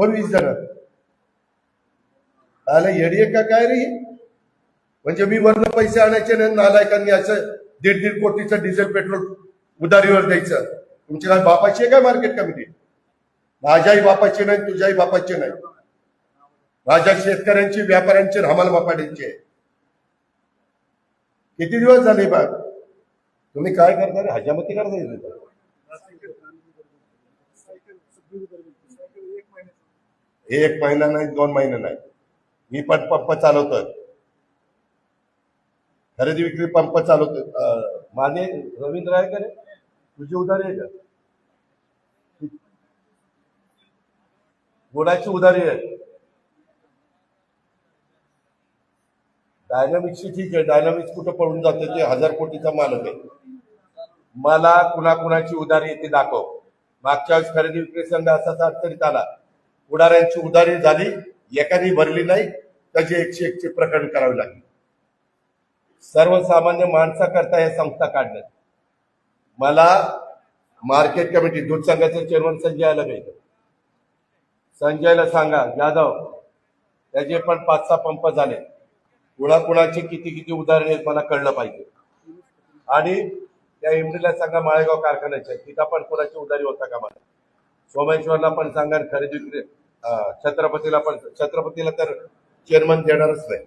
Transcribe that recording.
कोण वीस जण आला येडी का काय रे म्हणजे मी वरनं पैसे आणायचे नाही नालायकांनी असं दीड दीड कोटीचं डिझेल पेट्रोल उधारीवर द्यायचं तुमची काय बापाची आहे काय मार्केट कमिटी माझ्याही बापाची नाही तुझ्याही बापाची नाही माझ्या शेतकऱ्यांची व्यापाऱ्यांची हमाल मापाड्यांची आहे किती दिवस झाले बा तुम्ही काय करता रे हजामती करता हे एक महिना नाही दोन महिने नाही. मी पण पंप चालवतोय. खरेदी विक्री पंप चालवतोय. माझे रवींद्र आहे का रे? तुझी उधारी आहे का? गुणाची उधारी आहे. डायनामिक्सची ठीक आहे. डायनामिक्स कुठं पडून जाते ते हजार कोटीचा मालक आहे. मला कुणाकुणाची उधारी येते दाखव. मागच्या वेळेस खरेदी विक्री संघ असा अडचणीत आला पुढाऱ्यांची उधारी झाली एकाने भरली नाही त्याची एकशे एकशे प्रकरण करावे लागले. सर्वसामान्य माणसाकरता या संस्था काढण्यात मला मार्केट कमिटी दूध संघाचे चेअरमन संजयला आलं संजयला सांगा जाधव त्याचे पण पाच सहा पंप झाले. कुणाकुणाचे किती किती उदाहरणे आहेत मला कळलं पाहिजे. आणि त्या एमडीला सांगा माळेगाव कारखान्याच्या तिथं पण कुणाची उधारी होता का मला सोमेश्वरला पण सांगा आणि खरेदी विक्री छत्रपतीला पण छत्रपतीला तर चेअरमन देणारच नाही.